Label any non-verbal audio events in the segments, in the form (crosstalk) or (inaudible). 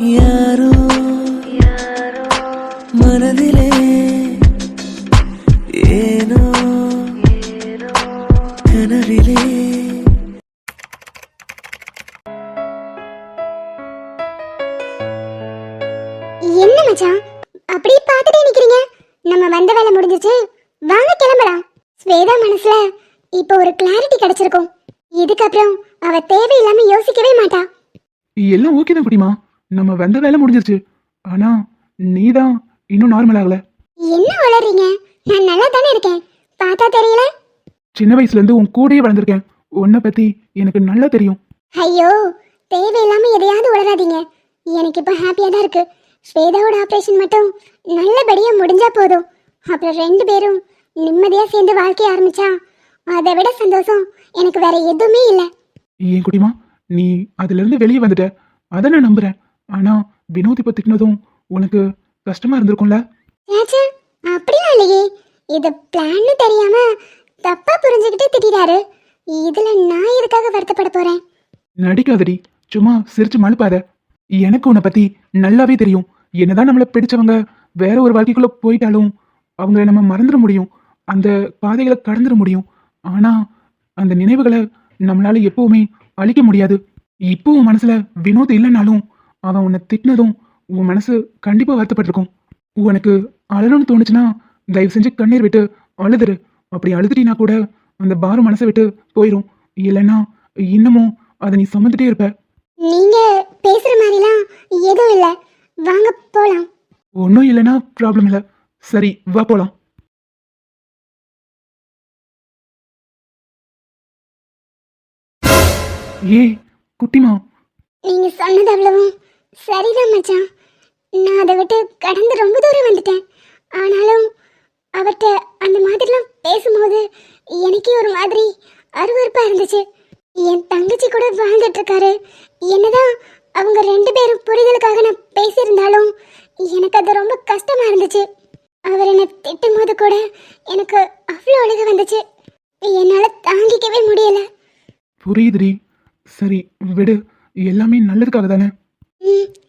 யாரோ வேலை முடிஞ்சிருச்சு. ஆனா நீ தான் இன்னும் நார்மல் ஆகல. என்ன வளர்றீங்க? நான் நல்லா தானே இருக்கேன். பார்த்தா தெரியல? சின்ன வயசுல இருந்து உன் கூடயே வளர்ந்துருக்கேன். உன்னை பத்தி எனக்கு நல்லா தெரியும். ஐயோ தேவையில்லாம எதையாவது உளராதீங்க எனக்கு இப்போ ஹாப்பியா தான் இருக்கு. ஸ்வேதாவோட ஆபரேஷன் மட்டும் நல்லபடியா முடிஞ்சா போதும். அப்புறம் ரெண்டு பேரும் நிம்மதியா சேர்ந்து வாழ்க்கைய ஆரம்பிச்சா அதை விட சந்தோஷம் எனக்கு வேற எதுவுமே இல்லை. ஏன் குட்டிமா நீ அதுல இருந்து வெளியே வந்துட்ட. அதை நான் நம்புறேன். ஆனா வினோத் இப்ப திட்டினதும் உனக்கு கஷ்டமா இருந்திருக்கும்ல? ஏச்சா அப்படிலாம் இல்லையே. இது பிளான்னு தெரியாம தப்பா புரிஞ்சுக்கிட்டு திட்டிட்டாரு இதுல நான் எதுக்காக வருத்தப்பட போறேன்? நடிக்காதடி. சும்மா சிரிச்சு மழுப்பாத. எனக்கு உன்னை பத்தி நல்லாவே தெரியும். என்னதான் நம்மளை பிடிச்சவங்க வேற ஒரு வாழ்க்கைக்குள்ள போயிட்டாலும் அவங்கள நம்ம மறந்துட முடியும். அந்த பாதைகளை கடந்துட முடியும். ஆனா அந்த நினைவுகளை நம்மளால எப்பவுமே அழிக்க முடியாது. இப்போ உன் மனசுல வினோத் இல்லைனாலும் அவன் உன்னை திட்டினதும் உன் மனசு கண்டிப்பா வருத்தப்பட்டிருக்கும். உனக்கு அழணும்னு தோணுச்சுன்னா தயவு செஞ்சு கண்ணீர் விட்டு அழுதுரு. அப்படி அழுதுட்டினா கூட அந்த பாரம் மனசை விட்டு போயிடும் இல்லைன்னா இன்னமும் அதை நீ சுமந்துட்டே இருப்ப. நீங்க பேசுற மாதிரிலாம் எதுவும் இல்ல. வாங்க போலாம். ஒன்றும் இல்லைன்னா ப்ராப்ளம் இல்லை. சரி வா போலாம். ஏய் குட்டிமா. நீங்க சொன்னது அவ்வளவும் சரிதான் மச்சான். நான் அதை விட்டு கடந்து ரொம்ப தூரம் வந்துட்டேன். ஆனாலும் அவர்கிட்ட அந்த மாதிரிலாம் பேசும்போது எனக்கே ஒரு மாதிரி அருவறுப்பாக இருந்துச்சு. என் தங்கச்சி கூட வாழ்ந்துட்டுருக்காரு என்னதான் அவங்க ரெண்டு பேரும் புரிதலுக்காக நான் பேசியிருந்தாலும் எனக்கு அது ரொம்ப கஷ்டமாக இருந்துச்சு. அவர் என்னை திட்டும் போது கூட எனக்கு அவ்வளோ அழுக வந்துச்சு. என்னால் தாங்கிக்கவே முடியல. புரியுதுடி. சரி விடு. எல்லாமே நல்லதுக்காக தானே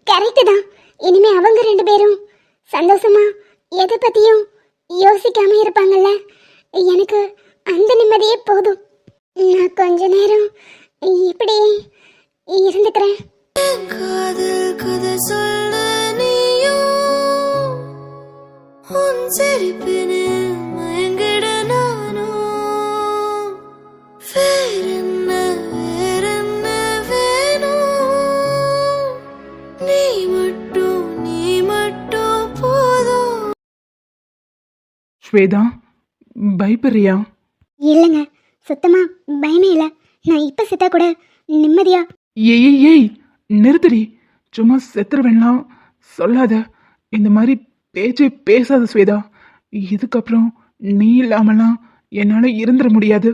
கரெக்டு தான். இனிமே அவங்க ரெண்டு பேரும் சந்தோஷமா எதை பத்தியும் யோசிக்காம இருப்பாங்கல்ல? எனக்கு அந்த நிம்மதியே போதும். நான் கொஞ்ச நேரம் இப்படி இருந்துக்கிறேன். காதல் கதை சொல்ல நீயும் உன் சிரிப்பினில் மயங்கிட நானும். வேறென்ன ஸ்வேதா பயப்படுறியா? இல்லைங்க சுத்தமா பயமே இல்லை. நான் இப்போ செத்தா கூட நிம்மதியா ஏய் ஏய் ஏய் நிறுத்துடி. சும்மா செத்துற வேணாம் சொல்லாத. இந்த மாதிரி பேச்சே பேசாத ஸ்வேதா. இதுக்கப்புறம் நீ இல்லாமலாம் என்னால் இருந்துட முடியாது.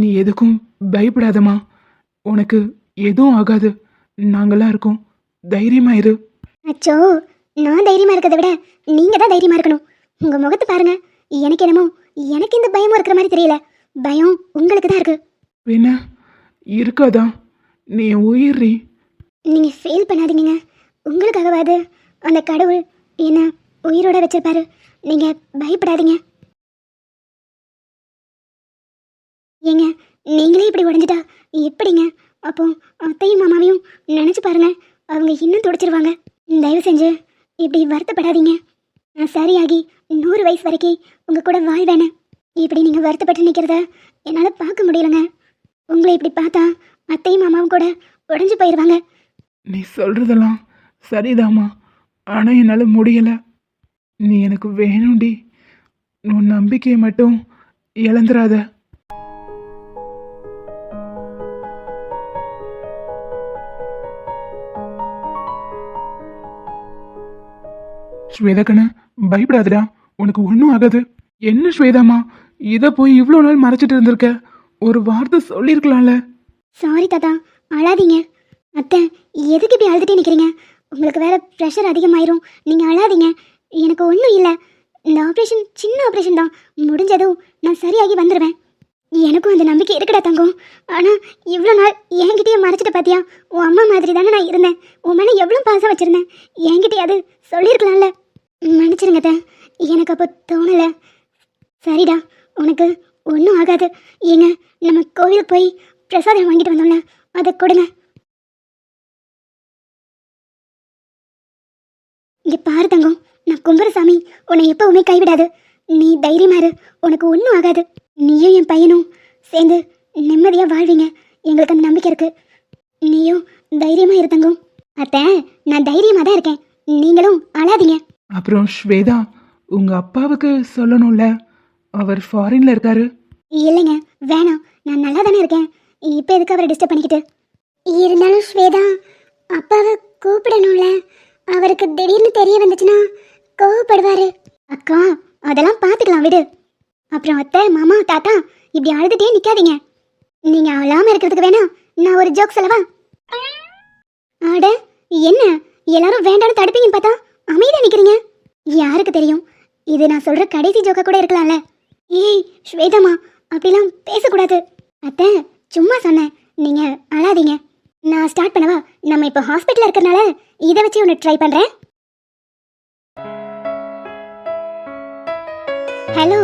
நீ எதுக்கும் பயப்படாதம்மா. உனக்கு எதுவும் ஆகாது. நாங்களாம் இருக்கோம். தைரியமா இரு. அச்சோ நான் தைரியமா இருக்கிறத விட நீங்க தான் தைரியமா இருக்கணும். உங்க முகத்தை பாருங்க. எனக்கு என்னமோ எனக்கு இந்த பயமும் இருக்கிற மாதிரி தெரியல. பயம் உங்களுக்கு தான் இருக்கு. என்ன இருக்காதா? நீ என் உயிர்றி நீங்க ஃபீல் பண்ணாதீங்க உங்களுக்காகவாது அந்த கடவுள் என்ன உயிரோட வச்சிருப்பாரு. நீங்க பயப்படாதீங்க. ஏங்க நீங்களே இப்படி உடஞ்சிட்டா எப்படிங்க? அப்போ அத்தையும் மாமாவையும் நினைச்சு பாருங்க. அவங்க இன்னும் துடிச்சிருவாங்க. தயவு செஞ்சு இப்படி வருத்தப்படாதீங்க. நான் சரியாகி நூறு வயசு வரைக்கும் உங்கள் கூட வாழ்வேனே. இப்படி நீங்கள் வருத்தப்பட்டு நிற்கிறத என்னால் பார்க்க முடியலங்க. உங்களை இப்படி பார்த்தா அத்தையும் மாமாவும் கூட உடஞ்சு போயிடுவாங்க நீ சொல்கிறதெல்லாம் சரிதாம்மா. ஆனால் என்னால் முடியலை. நீ எனக்கு வேணும்டி. உன் நம்பிக்கையை மட்டும் இழந்துடாத ஸ்வேதா பயப்படாதடா. உனக்கு ஒன்றும் ஆகாது. என்ன ஸ்வேதாமா இதை போய் இவ்வளோ நாள் மறைச்சிட்டு இருந்திருக்க? ஒரு வார்த்தை சொல்லியிருக்கலாம்ல சாரி தாத்தா அழாதீங்க. அத்தை எதுக்கு இப்படி அழுதுட்டே நிற்கிறீங்க உங்களுக்கு வேற ப்ரெஷர் அதிகமாயிரும். நீங்கள் அழாதீங்க. எனக்கு ஒன்றும் இல்லை. இந்த ஆப்ரேஷன் சின்ன ஆப்ரேஷன் தான். முடிஞ்சதும் நான் சரியாகி வந்துடுவேன் எனக்கும் அந்த நம்பிக்கை இருக்குடா தங்கம். ஆனால் இவ்வளோ நாள் என்கிட்டயே மறைச்சிட்டு பார்த்தியா உன் அம்மா மாதிரி தானே நான் இருந்தேன். உன் மேலே எவ்வளோ பாசம் வச்சுருந்தேன். என்கிட்டயே அது சொல்லியிருக்கலாம்ல மன்னிச்சிருங்க தான் எனக்கு அப்போ தோணலை. சரிடா உனக்கு ஒன்றும் ஆகாது. ஏங்க நம்ம கோவிலுக்கு போய் பிரசாதம் வாங்கிட்டு வந்தோம்ல அதை கொடுங்க. இங்கே பாரு தங்கம் நான் கும்பரசாமி உன்னை எப்பவுமே கைவிடாது. நீ தைரியமாறு உனக்கு ஒன்றும் ஆகாது. நீயும் என் பையனும் சேர்ந்து நிம்மதியாக வாழ்வீங்க. எங்களுக்கு அந்த நம்பிக்கை இருக்கு. நீயும் தைரியமாக இரு அத்தை நான் தைரியமாக தான் இருக்கேன். நீங்களும் அழாதீங்க. அப்புறம் ஸ்வேதா உங்க அப்பாவுக்கு சொல்லணும்ல? அவர் ஃபாரின்ல இருக்காரு. இல்லைங்க வேணாம். நான் நல்லா தானே இருக்கேன். இப்போ எதுக்கு அவரை டிஸ்டர்ப் பண்ணிக்கிட்டு? இருந்தாலும் ஸ்வேதா அப்பாவை கூப்பிடணும்ல. அவருக்கு திடீர்னு தெரிய வந்துச்சுன்னா கோவப்படுவாரு. அக்கா அதெல்லாம் பார்த்துக்கலாம் விடு. அப்புறம் அத்தை மாமா தாத்தா இப்படி அழுதுட்டே நிக்காதீங்க. நீங்க அழாம இருக்கிறதுக்கு வேணா நான் ஒரு ஜோக் சொல்லவா? அட என்ன? எல்லாரும் வேண்டாம்னு தடுப்பீங்கன்னு பார்த்தா அமைதியா நிக்கிறீங்க? யாருக்கு தெரியும்? இது நான் சொல்ற கடைசி ஜோக்கா கூட இருக்கலாம்ல. ஏய் ஸ்வேதம்மா அப்படிலாம் பேசக்கூடாது. அத்தை சும்மா சொன்னேன். நீங்க அழாதீங்க. நான் ஸ்டார்ட் பண்ணவா? நம்ம இப்போ ஹாஸ்பிட்டல் இருக்கறனால இதை வச்சு ஒன்று ட்ரை பண்றேன். ஹலோ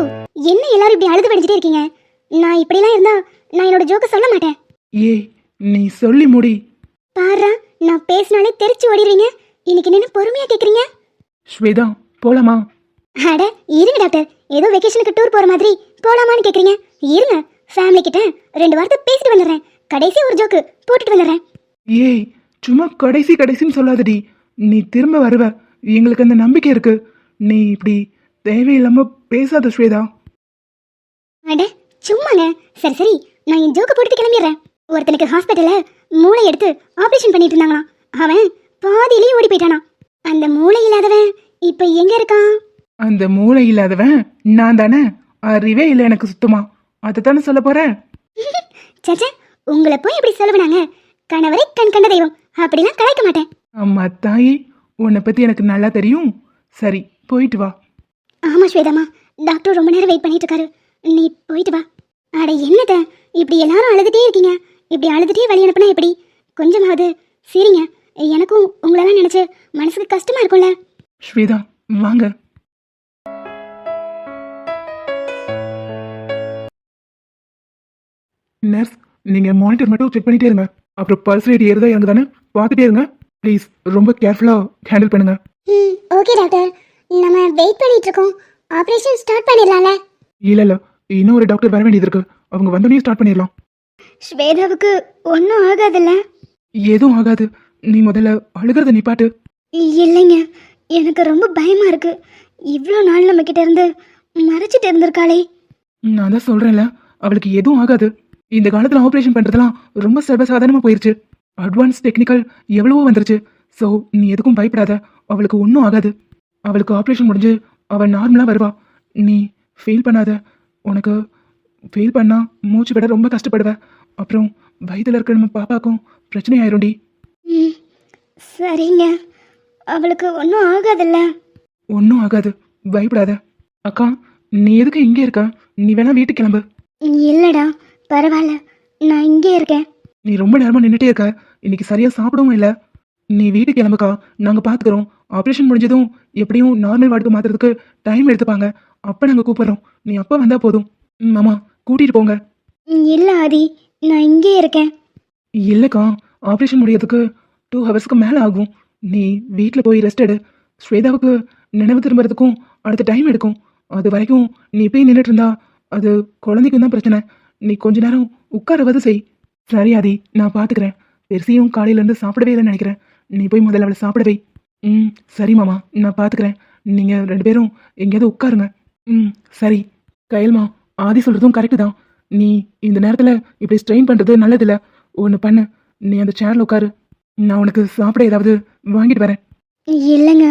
என்ன எல்லாரும் இப்படி அழுது படிச்சுட்டே இருக்கீங்க? நான் இப்படிலாம் இருந்தா நான் என்னோட ஜோக்க சொல்ல மாட்டேன். ஏய் நீ சொல்லி முடி. பாருடா நான் பேசினாலே தெரிச்சு ஓடிடுறீங்க இன்னைக்கு நின்று பொறுமையா கேக்குறீங்க? ஸ்வேதா போலாமா? அட இருங்க டாக்டர். ஏதோ வெக்கேஷனுக்கு டூர் போற மாதிரி. போலாமான்னு கேக்குறீங்க. இருங்க. ஃபேமிலி கிட்ட ரெண்டு வார்த்தை பேசிட்டு வந்துடுறேன். கடைசி ஒரு ஜோக்கு போட்டுட்டு வந்துடுறேன். ஏய் சும்மா கடைசி கடைசின்னு சொல்லாதடி. நீ திரும்ப வருவ. எங்களுக்கு அந்த நம்பிக்கை இருக்கு. நீ இப்படி தேவையில்லாம பேசாத ஸ்வேதா. அட சும்மாங்க. சரி சரி. நான் என் ஜோக்கு போட்டுட்டு கிளம்பிடுறேன். ஒருத்தனுக்கு ஹாஸ்பிட்டல்ல மூளை எடுத்து ஆபரேஷன் பண்ணிட்டு இருந்தாங்களாம். அவன் பாதியிலேயே ஓடி போயிட்டானா அந்த மூளை இல்லாதவன் இப்ப எங்க இருக்கான்? அந்த மூளை இல்லாதவன் நான் தானே? அறிவே இல்லை எனக்கு சுத்தமா. அதை தானே சொல்ல போறேன் (laughs) சச்சா உங்களை போய் இப்படி சொல்லுவனாங்க. கணவரை கண் கண்ட தெய்வம். அப்படிலாம் கலாய்க்க மாட்டேன். அம்மா தாயி உன்னை பத்தி எனக்கு நல்லா தெரியும். சரி போயிட்டு வா. ஆமா ஸ்வேதாமா டாக்டர் ரொம்ப நேரம் வெயிட் பண்ணிட்டு இருக்காரு. நீ போயிட்டு வா. அட என்னத இப்படி எல்லாரும் அழுதுட்டே இருக்கீங்க. இப்படி அழுதுட்டே வழி அனுப்புனா எப்படி? கொஞ்சமாவது சரிங்க. எனக்கும் உங்களெல்லாம் நினைச்சு மனசுக்கு கஷ்டமா இருக்கும்ல. ஸ்வேதா வாங்க. நர்ஸ் நீங்க மானிட்டர் மட்டும் செக் பண்ணிட்டே இருங்க. அப்புறம் பல்ஸ் ரேட் ஏறுதா இறங்குதானே பார்த்துட்டே இருங்க. ப்ளீஸ் ரொம்ப கேர்ஃபுல்லா ஹேண்டில் பண்ணுங்க. ம் ஓகே டாக்டர் நம்ம வெயிட் பண்ணிட்டு இருக்கோம் ஆபரேஷன் ஸ்டார்ட் பண்ணிடலாம்ல? இல்ல இல்ல. இன்னும் ஒரு டாக்டர் வர வேண்டியது இருக்கு. அவங்க வந்தோடனே ஸ்டார்ட் பண்ணிடலாம். ஸ்வேதாவுக்கு ஒன்றும் ஆகாதுல்ல? எதுவும் ஆகாது. நீ முதல்ல அழுகிறத நிப்பாட்டு இல்லைங்க. எனக்கு ரொம்ப பயமா இருக்கு. இவ்வளோ நாள் நம்ம கிட்ட இருந்து மறைச்சிட்டு இருந்திருக்காளே. நான் தான் சொல்றேன்ல. அவளுக்கு எதுவும் ஆகாது. இந்த காலத்துல ஆபரேஷன் பண்றதெல்லாம் ரொம்ப சர்வசாதாரணமா போயிருச்சு. அட்வான்ஸ் டெக்னிக்கல் எவ்வளவோ வந்துருச்சு. ஸோ நீ எதுக்கும் பயப்படாத. அவளுக்கு ஒன்றும் ஆகாது. அவளுக்கு ஆப்ரேஷன் முடிஞ்சு அவள் நார்மலாக வருவா. நீ ஃபீல் பண்ணாத. உனக்கு ஃபீல் பண்ணா மூச்சு விட ரொம்ப கஷ்டப்படுவ. அப்புறம் வயதில் இருக்கிற நம்ம பாப்பாக்கும் பிரச்சனை ஆயிரும்டி. சரிங்க. அவளுக்கு ஒன்றும் ஆகாதுல்ல? ஒன்றும் ஆகாது. பயப்படாத. அக்கா நீ எதுக்கு இங்கே இருக்க? நீ வேணா வீட்டுக்கு கிளம்பு. இல்லைடா. பரவாயில்ல நான் இங்கே இருக்கேன். நீ ரொம்ப நேரமா நின்றுட்டே இருக்க. இன்னைக்கு சரியா சாப்பிடவும் இல்லை. நீ வீட்டுக்கு கிளம்புக்கா. நாங்கள் பார்த்துக்குறோம் ஆப்ரேஷன் முடிஞ்சதும் எப்படியும் நார்மல் வார்டுக்கு மாத்துறதுக்கு டைம் எடுத்துப்பாங்க. அப்போ நாங்கள் கூப்பிடுறோம். நீ அப்போ வந்தால் போதும். மாமா கூட்டிகிட்டு போங்க. இல்லை ஆதி. நான் இங்கே இருக்கேன். இல்லைக்கா. ஆப்ரேஷன் முடியறதுக்கு டூ ஹவர்ஸ்க்கு மேலே ஆகும். நீ வீட்டில் போய் ரெஸ்ட் எடு. ஸ்வேதாவுக்கு நினைவு திரும்புறதுக்கும் அடுத்த டைம் எடுக்கும். அது வரைக்கும் நீ போய் நின்றுட்டு இருந்தா அது குழந்தைக்கும் தான் பிரச்சனை. நீ கொஞ்ச நேரம் உட்காரவது செய். சரி ஆதி நான் பார்த்துக்கிறேன் பெருசியும் காலையிலேருந்து சாப்பிடவே இல்லைன்னு நினைக்கிறேன். நீ போய் முதல்ல அவளை சாப்பிட வை. ம் சரி மாமா நான் பார்த்துக்கிறேன் நீங்கள் ரெண்டு பேரும் எங்கேயாவது உட்காருங்க. ம் சரி. கையல்மா ஆதி சொல்கிறதும் கரெக்டு தான். நீ இந்த நேரத்தில் இப்படி ஸ்ட்ரெயின் பண்ணுறது நல்லதில்ல. ஒன்று பண்ணு. நீ அந்த சேரில் உட்காரு. நான் உனக்கு சாப்பிட ஏதாவது வாங்கிட்டு வரேன். இல்லைங்க.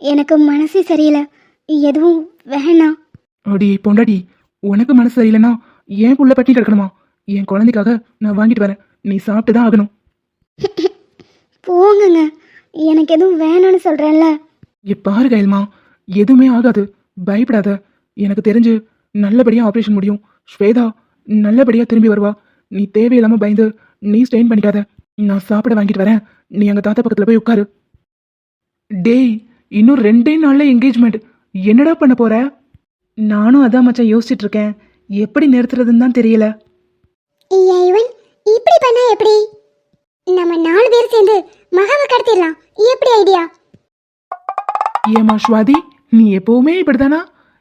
எனக்கு மனசே சரியில்லை. எதுவும் வேணாம். அடி பொண்டாடி உனக்கு மனசு சரியில்லைன்னா ஏன் புள்ள பட்டி கிடக்கணுமா என் குழந்தைக்காக நான் வாங்கிட்டு வரேன். நீ சாப்பிட்டு தான் ஆகணும். போங்கங்க. எனக்கு எதுவும் வேணாம்னு சொல்கிறேன்ல பாரு கைல்மா எதுவுமே ஆகாது. பயப்படாத. எனக்கு தெரிஞ்சு நல்லபடியாக ஆப்ரேஷன் முடியும். ஸ்வேதா நல்லபடியா திரும்பி வருவா. நீ தேவையில்லாம பயந்து நீ ஸ்டெயின் பண்ணிக்காத. நான் சாப்பிட வாங்கிட்டு வரேன். நீ எங்க தாத்தா பக்கத்துல போய் உட்காரு. டேய் இன்னும் ரெண்டே நாள்ல என்கேஜ்மெண்ட் என்னடா பண்ண போற? நானும் அதான் மச்சான் யோசிச்சுட்டு இருக்கேன். எப்படி நிறுத்துறதுன்னு தான் தெரியல. இவன் இப்படி பண்ணா எப்படி? நம்ம நாலு பேர் சேர்ந்து மகாவை கடத்திடலாம். எப்படி ஐடியா? ஏமா ஸ்வாதி நீ எப்பவுமே இப்படிதானா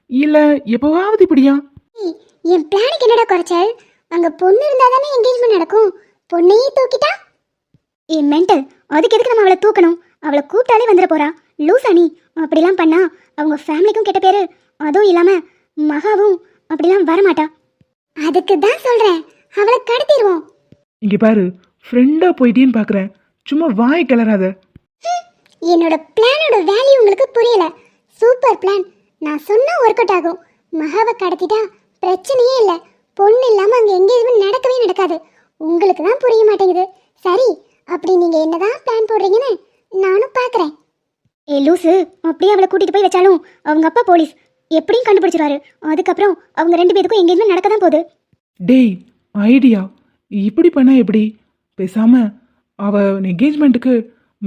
இல்ல எப்பவாவது இப்படியா? என் பிளானுக்கு என்னடா குறைச்சல்? அங்க பொண்ணு இருந்தா தானே என்கேஜ்மெண்ட் நடக்கும். பொண்ணையே தூக்கிட்டா? ஏ மென்டல் அதுக்கு எதுக்கு நம்ம அவளை தூக்கணும்? அவளை கூப்பிட்டாலே வந்துட போறா. லூசா நீ அப்படிலாம் பண்ணா அவங்க ஃபேமிலிக்கும் கெட்ட பேரு. அதுவும் இல்லாம மகாவும் அப்படிலாம் வரமாட்டா. அதுக்கு தான் சொல்றேன். அவளை கடத்திடுவோம். இங்க பாரு ஃப்ரெண்டா போயிட்டேன்னு பாக்குறேன். சும்மா வாய் கிளறாத. என்னோட பிளானோட வேல்யூ உங்களுக்கு புரியல. சூப்பர் பிளான் நான் சொன்னா ஒர்க் அவுட் ஆகும். மகாவை கடத்திட்டா பிரச்சனையே இல்லை. பொண்ணு இல்லாம அங்க எங்கேயுமே நடக்கவே நடக்காது. உங்களுக்கு தான் புரிய மாட்டேங்குது. சரி அப்படி நீங்க என்னதான் பிளான் போடுறீங்கன்னு நானும் பார்க்கறேன் ஏ லூசு அப்படியே அவளை கூட்டிட்டு போய் வச்சாலும் அவங்க அப்பா போலீஸ். எப்படியும் கண்டுபிடிச்சிருவாரு. அதுக்கப்புறம் அவங்க ரெண்டு பேருக்கும் எங்கேயுமே நடக்க தான் போகுது. டேய் ஐடியா. இப்படி பண்ணா எப்படி? பேசாம அவ என்கேஜ்மெண்ட்டுக்கு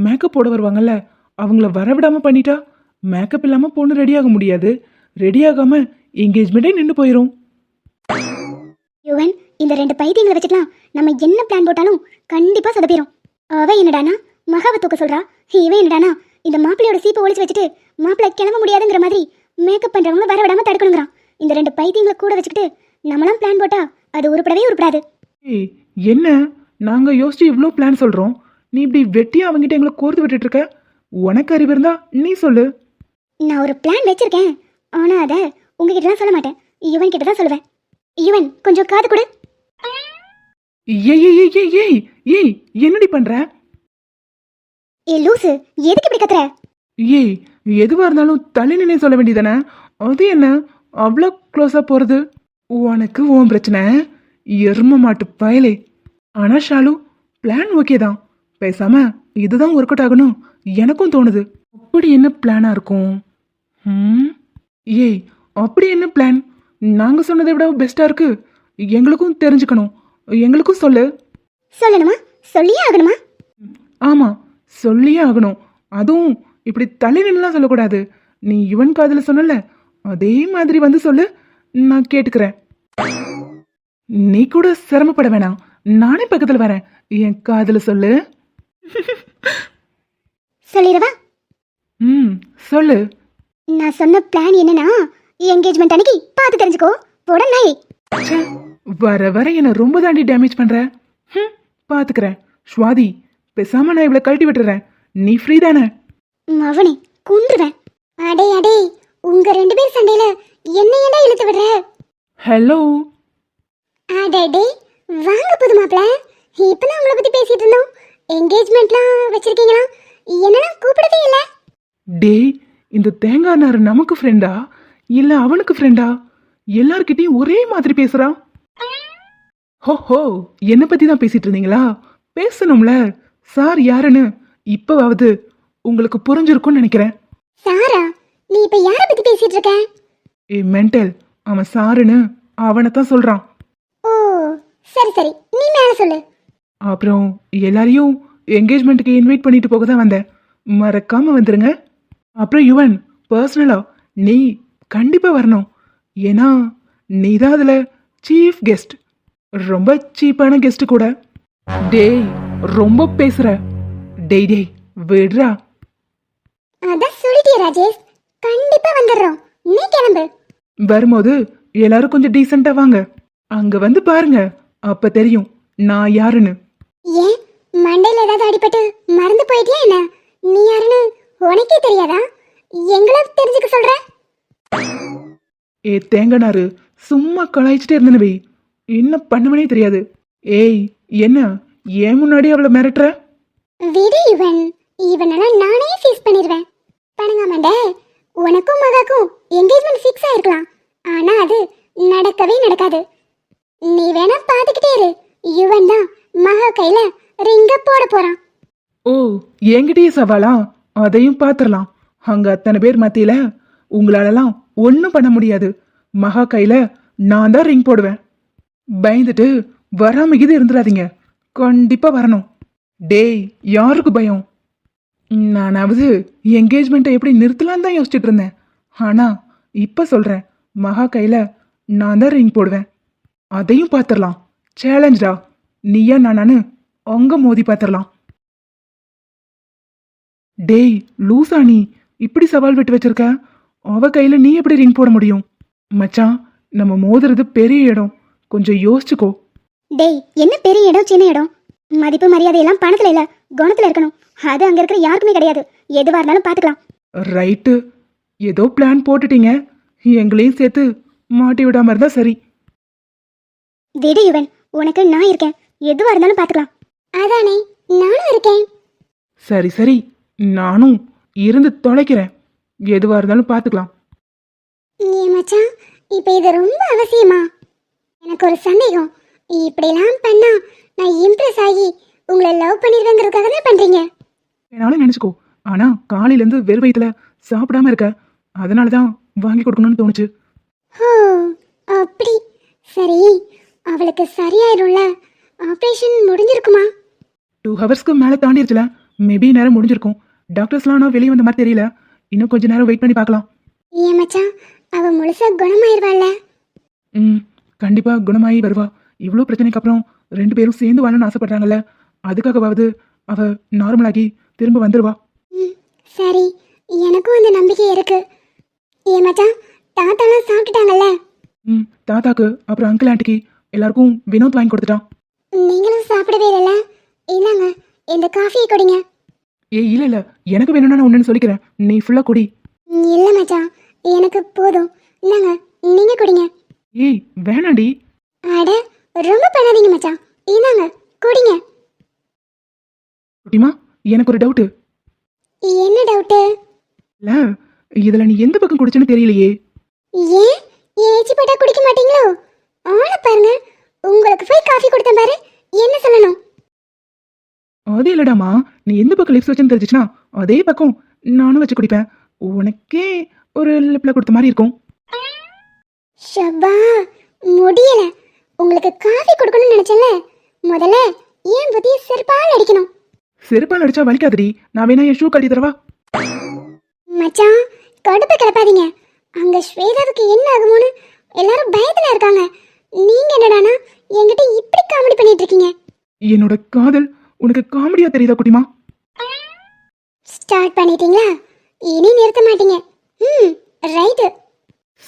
மேக்கப் போட வருவாங்கல்ல அவங்கள வரவிடாம பண்ணிட்டா மேக்கப் இல்லாம பொண்ணு ரெடி ஆக முடியாது. ரெடி ஆகாம என்கேஜ்மெண்ட்டே நின்று போயிடும் யுவன் இந்த ரெண்டு பைத்தியங்களை வச்சுக்கலாம் நம்ம என்ன பிளான் போட்டாலும் கண்டிப்பா சொதப்பிடும் அவ என்னடானா மகாவை தூக்க சொல்றா. இவன் என்னடானா இந்த மாப்பிள்ளையோட சீப்பை ஒளிச்சு வச்சுட்டு மாப்பிள்ளை கிளம்ப முடியாதுங்கிற மாதிரி மேக்கப் பண்றவங்க வர விடாம தடுக்கணுங்கிறான். இந்த ரெண்டு பைத்தியங்களை கூட வச்சுக்கிட்டு நம்மளாம் பிளான் போட்டா அது உருப்படவே உருப்படாது. ஏய் என்ன? நாங்க யோசிச்சு இவ்வளோ பிளான் சொல்றோம். நீ இப்படி வெட்டியா அவங்கிட்ட எங்களை கோர்த்து விட்டுட்டு இருக்க? உனக்கு அறிவு இருந்தா நீ சொல்லு. நான் ஒரு பிளான் வச்சிருக்கேன். ஆனா அதை உங்ககிட்ட சொல்ல மாட்டேன். யுவன் கிட்ட தான் சொல்லுவேன். யுவன் கொஞ்சம் காது கொடு. ஏய் ஏய் ஏய் ஏய் ஏய் ஏய் என்னடி பண்ற? ஏ லூசு எதுக்கு இப்படி கத்துற? ஏய் எதுவா இருந்தாலும் தள்ளி நினை சொல்ல வேண்டியதானே அது என்ன? அவ்வளோ க்ளோஸா போறது? உனக்கு உன் பிரச்சனை. எரும மாட்டு பயலே. ஆனா ஷாலு பிளான் ஓகே தான். பேசாம இதுதான் ஒர்க் அவுட் ஆகணும். எனக்கும் தோணுது. அப்படி என்ன பிளானா இருக்கும்? ம்? ஏய் அப்படி என்ன பிளான் நாங்க சொன்னதை விட பெஸ்டா இருக்கு. எங்களுக்கும் தெரிஞ்சுக்கணும். எங்களுக்கும் சொல்லு. சொல்லணுமா? சொல்லியே ஆகணுமா? ஆமா சொல்லியே ஆகணும். அதுவும் இப்படி தள்ளி நின்னுலாம் சொல்லக்கூடாது. நீ யுவன் காதுல சொன்னல அதே மாதிரி வந்து சொல்லு. நான் கேட்டுக்கிறேன். நீ கூட சிரமப்பட வேணாம். நானே பக்கத்துல வரேன். என் காதுல சொல்லு. (laughs) சொல்லிடவா? ம் சொல்லு. நான் சொன்ன பிளான் என்னன்னா என்கேஜ்மெண்ட் அன்னைக்கு பார்த்து தெரிஞ்சுக்கோ. போட நாய். வர வர என்ன ரொம்ப தாண்டி டேமேஜ் பண்ற. ம் பாத்துக்கிறேன். ஸ்வாதி பேசாம நான் இவ்வளவு கழட்டி விட்டுறேன். நீ ஃப்ரீ தானே? மவனே குந்துருவேன் அடே அடே உங்க ரெண்டு பேர் சண்டையில என்ன ஏன்டா இழுத்து விடுற? ஹலோ. அடடே வாங்க புது மாப்பிள. இப்பதான் உங்களை பத்தி பேசிட்டு இருந்தோம். என்கேஜ்மெண்ட்லாம் வச்சிருக்கீங்களா? என்னலாம் கூப்பிடவே இல்ல. டேய் இந்த தேங்காய் நார் நமக்கு ஃப்ரெண்டா இல்ல அவனுக்கு ஃப்ரெண்டா எல்லார்கிட்டயும் ஒரே மாதிரி பேசுறான் ஹோ ஹோ என்னை பத்தி தான் பேசிட்டு இருந்தீங்களா? பேசணும்ல. சார் யாருன்னு? இப்பவாவது உங்களுக்கு புரிஞ்சிருக்கும்னு நினைக்கிறேன். சாரா நீ இப்ப யார பத்தி பேசிட்டு இருக்க? ஏ மென்டல். அவன் சாருன்னு அவனை தான் சொல்றான். ஓ சரி சரி. நீ மேல சொல்லு. அப்புறம் எல்லாரையும் என்கேஜ்மெண்ட்டுக்கு இன்வைட் பண்ணிட்டு போக தான் வந்தேன். மறக்காம வந்துருங்க. அப்புறம் யுவன் பர்சனலா நீ கண்டிப்பா வரணும். ஏன்னா நீ தான் அதுல சீஃப் கெஸ்ட் ரொம்ப சீப்பான கெஸ்ட் கூட. டேய் ரொம்ப பேசுற. டேய் டேய் விடுறா. அதான் சொல்லிட்டியே ராஜேஷ். கண்டிப்பா வந்துடுறோம். நீ கிளம்பு. வரும்போது எல்லாரும் கொஞ்சம் டீசெண்டா வாங்க. அங்க வந்து பாருங்க. அப்ப தெரியும் நான் யாருன்னு. ஏன்? மண்டையில ஏதாவது அடிபட்டு மறந்து போயிட்டியா என்ன? நீ யாருன்னு உனக்கே தெரியாதா? எங்களை தெரிஞ்சுக்க சொல்ற? ஏ தேங்கனாரு சும்மா கலாய்ச்சிட்டே இருந்தனவே என்ன பண்ணுவனே தெரியாது. ஏய் என்ன? ஏன் முன்னாடி அவளை மிரட்டுற? விடு இவன். இவனெல்லாம் நானே ஃபேஸ் பண்ணிடுவேன் பணங்காமண்ட உனக்கும் மகாக்கும் என்கேஜ்மெண்ட் ஃபிக்ஸ் ஆயிருக்கலாம். ஆனா அது நடக்கவே நடக்காது. நீ வேணா பாத்துக்கிட்டே இரு. யுவன் தான் மகா கையில ரிங்க போட போறான். ஓ என்கிட்டயே சவாலா? அதையும் பார்த்துடலாம். அங்க அத்தனை பேர் மத்தியில உங்களாலலாம் ஒன்றும் பண்ண முடியாது. மகா கையில நான் தான் ரிங் போடுவேன். பயந்துட்டு வராம இது இருந்துடாதீங்க. கண்டிப்பா வரணும். டேய் யாருக்கு பயம்? நானாவது என்கேஜ்மெண்ட்டை எப்படி நிறுத்தலான்னு தான் யோசிச்சுட்டு இருந்தேன். ஆனால் இப்போ சொல்கிறேன் மகா கையில் நான் தான் ரிங் போடுவேன். அதையும் பார்த்துடலாம் சேலஞ்சா நீயா நானானு அங்கே மோதி பார்த்துடலாம் டேய் லூசா நீ. இப்படி சவால் விட்டு வச்சிருக்க? அவ கையில் நீ எப்படி ரிங் போட முடியும்? மச்சான் நம்ம மோதுறது பெரிய இடம். கொஞ்சம் யோசிச்சுக்கோ. டேய் என்ன பெரிய இடம் சின்ன இடம்? மதிப்பு மரியாதையெல்லாம் பணத்தில் இல்லை. குணத்தில் இருக்கணும். அது அங்க இருக்கிற யாருக்குமே கிடையாது. எதுவா இருந்தாலும் பாத்துக்கலாம். ரைட்டு. ஏதோ பிளான் போட்டுட்டீங்க. எங்களையும் சேர்த்து மாட்டி விடாம இருந்தா சரி. விடு இவன் உனக்கு நான் இருக்கேன். எதுவா இருந்தாலும் பாத்துக்கலாம். அதானே நானும் இருக்கேன். சரி சரி. நானும் இருந்து தொலைக்கிறேன். எதுவா இருந்தாலும் பார்த்துக்கலாம் ஏ மச்சான் இப்போ இது ரொம்ப அவசியமா? எனக்கு ஒரு சந்தேகம். இப்படிலாம் பண்ணா நான் இம்ப்ரெஸ் ஆகி உங்களை லவ் பண்ணிருவேங்கிறதுக்காக தான் பண்றீங்க. என்னாலும் நினைச்சுக்கோ. ஆனா காலையில இருந்து வெறும் வயித்துல சாப்பிடாம இருக்க. அதனால தான் வாங்கி கொடுக்கணும்னு தோணுச்சு. அப்படி. சரி அவளுக்கு சரியாயிரும்ல. ஆப்ரேஷன் முடிஞ்சிருக்குமா? டூ ஹவர்ஸ்க்கு மேலே தாண்டிருச்சுல. மேபி நேரம் முடிஞ்சிருக்கும். டாக்டர்ஸ்லாம் ஆனால் வெளியே வந்த மாதிரி தெரியல. இன்னும் கொஞ்ச நேரம் வெயிட் பண்ணி பார்க்கலாம். ஏன் மச்சான் அவ முழுசா குணமாயிருவாள்ல? ம் கண்டிப்பாக குணமாயி வருவா. இவ்வளோ பிரச்சனைக்கு அப்புறம் ரெண்டு பேரும் சேர்ந்து வாழணும்னு ஆசைப்படுறாங்கல்ல. அதுக்காகவாவது அவ நார்மலாகி திரும்ப வந்துடுவா ம், சரி எனக்கும் அந்த நம்பிக்கை இருக்கு. ஏன் மச்சான் தாத்தாலாம் சாப்பிட்டுட்டாங்கல்ல? ம் தாத்தாக்கு அப்புறம் அங்கிள் ஆண்டிக்கு எல்லாருக்கும் வினோத் வாங்கி கொடுத்துட்டான். நீங்களும் சாப்பிடவே இல்லைல்ல? இந்தாங்க இந்த காஃபியை குடிங்க. ஏய் இல்லை இல்லை எனக்கு வேணும்னா நான் ஒன்றுன்னு சொல்லிக்கிறேன். நீ ஃபுல்லாக குடி. இல்ல மச்சான் எனக்கு போதும். இந்தாங்க நீங்க குடிங்க. ஏய் வேணாண்டி. அட ரொம்ப பண்ணாதீங்க மச்சான். இந்தாங்க குடிங்க. குட்டிமா எனக்கு ஒரு டவுட்டு என்ன டவுட்டு இல்லை இதில் நீ எந்த பக்கம் குடிச்சுன்னு தெரியலையே. ஏன்? ஏச்சி போட்டா குடிக்க மாட்டீங்களோ? ஆளை பாருங்க. உங்களுக்கு போய் காஃபி கொடுத்தேன் பாரு. என்ன சொல்லணும்? அது இல்லடாமா. நீ எந்த பக்கம் லிப்ஸ் வச்சுன்னு தெரிஞ்சிச்சுன்னா அதே பக்கம் நானும் வச்சு குடிப்பேன். உனக்கே ஒரு லிப்பில் கொடுத்த மாதிரி இருக்கும். ஷப்பா முடியல. உங்களுக்கு காஃபி கொடுக்கணும்னு நினைச்சேன்ல. முதல்ல ஏன் புதிய செருப்பால் அடிக்கணும்? செருப்பால் அடிச்சா வலிக்காதடி. நான் வேணா என் ஷூ கழட்டி தரவா? மச்சான் கடுப்பு கிளப்பாதீங்க. அங்க ஸ்வேதாவுக்கு என்ன ஆகுமோன்னு எல்லாரும் பயத்துல இருக்காங்க. நீங்க என்னடானா என்கிட்ட இப்படி காமெடி பண்ணிட்டு இருக்கீங்க என்னோட காதல் உனக்கு காமெடியா தெரியுதா குட்டிமா? ஸ்டார்ட் பண்ணிட்டீங்களா? இனி நிறுத்த மாட்டீங்க. ம் ரைட்டு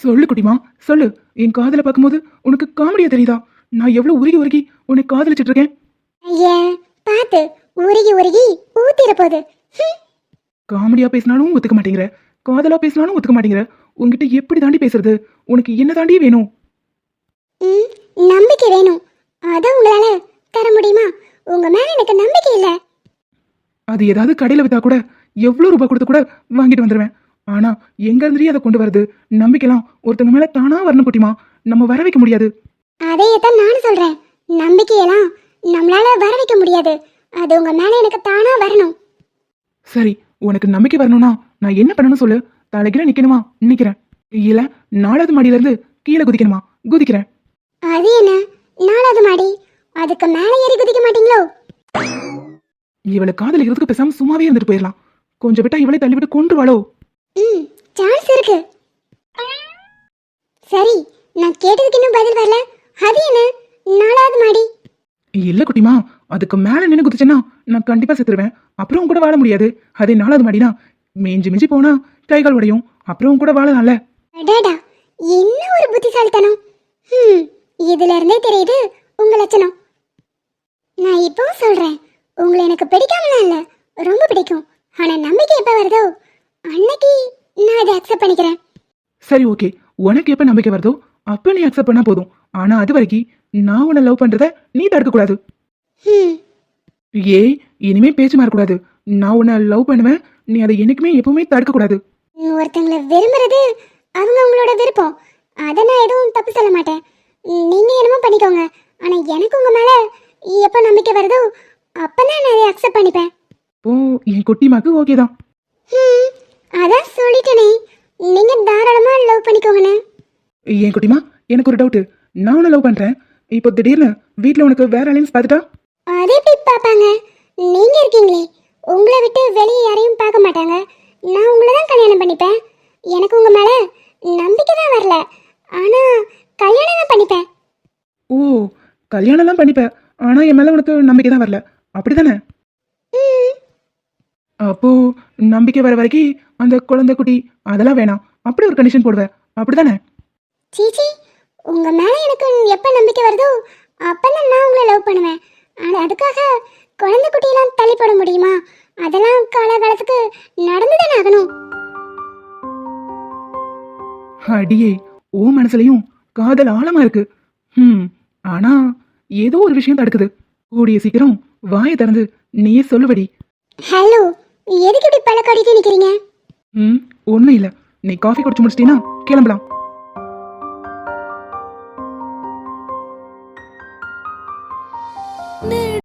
சொல்லு குட்டிமா சொல்லு. என் காதலை பார்க்கும்போது உனக்கு காமெடியா தெரியுதா? நான் எவ்வளவு உருகி உருகி உன்னை காதலிச்சிட்டு இருக்கேன். ஐயா பார்த்து உருகி உருகி ஊத்திர போகுது. காமெடியா பேசினாலும் ஒத்துக்க மாட்டேங்கிற. காதலா பேசினாலும் ஒத்துக்க மாட்டேங்கிற. உன்கிட்ட எப்படி தாண்டி பேசுறது? உனக்கு என்ன தாண்டி வேணும்? நம்பிக்கை வேணும். அதை உங்களால தர முடியுமா? உங்க மேல எனக்கு நம்பிக்கை இல்ல. அது ஏதாவது கடையில வித்தா கூட எவ்வளவு ரூபாய் கொடுத்து கூட வாங்கிட்டு வந்துடுவேன் ஆனா எங்க இருந்தே அதை கொண்டு வருது நம்பிக்கைலாம் ஒருத்தங்க மேல தானா வரணும் குட்டிமா. நம்ம வர வைக்க முடியாது. அதையே தான் நானும் சொல்றேன். நம்பிக்கையெல்லாம் நம்மளால வர வைக்க முடியாது. அது உங்க மேல எனக்கு தானா வரணும். சரி உனக்கு நம்பிக்கை வரணும்னா நான் என்ன பண்ணணும் சொல்லு? தலைகீழ நிக்கணுமா? நிக்கிறேன். இல்ல நாலாவது மாடியில இருந்து கீழே குதிக்கணுமா? குதிக்கிறேன். அது என்ன? நாலாவது மாடி? அதுக்கு மேல ஏறி குதிக்க மாட்டீங்களோ? இவளை காதலிக்கிறதுக்கு பேசாம சும்மாவே இருந்துட்டு போயிடலாம். கொஞ்சம் விட்டா இவளை தள்ளிவிட்டு கொண்டுருவாளோ ம் சான்ஸ் இருக்கு. சரி நான் கேட்டதுக்கு இன்னும் பதில் வரல. அது என்ன? நாலாவது மாடி. இல்ல குட்டிமா அதுக்கு மேல நின்று குதிச்சேன்னா நான் கண்டிப்பா செத்துருவேன். அப்புறம் கூட வாழ முடியாது. அதே நாலாவது மாடினா மிஞ்சி மிஞ்சி போனா கை கால் உடையும். அப்புறம் கூட வாழலாம்ல. அடாடா என்ன ஒரு புத்திசாலித்தனம்? ம் இதுல இருந்தே தெரியுது உங்க லட்சணம். நான் இப்போ சொல்றேன் உங்களை எனக்கு பிடிக்காமலாம் இல்ல ரொம்ப பிடிக்கும். ஆனா நம்பிக்கை எப்ப வருதோ அன்னைக்கு நான் அதை அக்செப்ட் பண்ணிக்கிறேன். சரி ஓகே. உனக்கு எப்ப நம்பிக்கை வருதோ அப்ப நீ அக்செப்ட் பண்ணா போதும். ஆனா அது வரைக்கும் நான் உன்னை லவ் பண்றத நீ தடுக்க கூடாது ஏய் இனிமே பேச்சு மாறக்கூடாது. நான் உன்னை லவ் பண்ணுவேன். நீ அதை என்னைக்குமே எப்பவுமே தடுக்க கூடாது ஒருத்தங்களை விரும்புறது அவங்க அவங்களோட விருப்பம். அதை நான் எதுவும் தப்பு சொல்ல மாட்டேன். நீங்க என்னமோ பண்ணிக்கோங்க. ஆனா எனக்கு உங்க மேல எப்ப நம்பிக்கை வருதோ அப்பதான் நான் அதை அக்செப்ட் பண்ணிப்பேன். ஓ என் குட்டிமாக்கு ஓகே தான். அதான் சொல்லிட்டேனே. நீங்க தாராளமா லவ் பண்ணிக்கோங்கண்ணே. என் குட்டிமா எனக்கு ஒரு டவுட்டு நான் உன்னை லவ் பண்றேன். இப்போ திடீர்னு வீட்டில் உனக்கு வேற அலைன்ஸ் பார்த்துட்டா? அது எப்படி பார்ப்பாங்க? நீங்க இருக்கீங்களே. உங்களை விட்டு வெளியே யாரையும் பார்க்க மாட்டாங்க. நான் உங்களை தான் கல்யாணம் பண்ணிப்பேன். எனக்கு உங்க மேல நம்பிக்கை தான் வரல. ஆனா கல்யாணம் தான் பண்ணிப்பேன். ஓ கல்யாணம்லாம் பண்ணிப்ப ஆனா என் மேல உனக்கு நம்பிக்கை தான் வரல. அப்படிதானே ம், அப்போ நம்பிக்கை வர வரைக்கும் அந்த குழந்தை குட்டி அதெல்லாம் வேணாம். அப்படி ஒரு கண்டிஷன் போடுவேன். அப்படிதானே சீச்சி உங்க மேல எனக்கு எப்ப நம்பிக்கை வருதோ அப்பதான் நான் உங்களை லவ் பண்ணுவேன். ஆனா அதுக்காக குழந்தை குட்டியெல்லாம் தள்ளி போட முடியுமா? அதெல்லாம் காலகாலத்துக்கு நடந்துதானே ஆகணும். அடியே ஓ மனசுலயும் காதல் ஆழமா இருக்கு. ம் ஆனா ஏதோ ஒரு விஷயம் தடுக்குது. கூடிய சீக்கிரம் வாயை திறந்து நீயே சொல்லுபடி ஹலோ எதுக்கு இப்படி பழக்காடிட்டு நிக்கிறீங்க? ம் ஒன்றும் இல்லை. நீ காஃபி குடிச்சு முடிச்சிட்டீன்னா கிளம்பலாம்.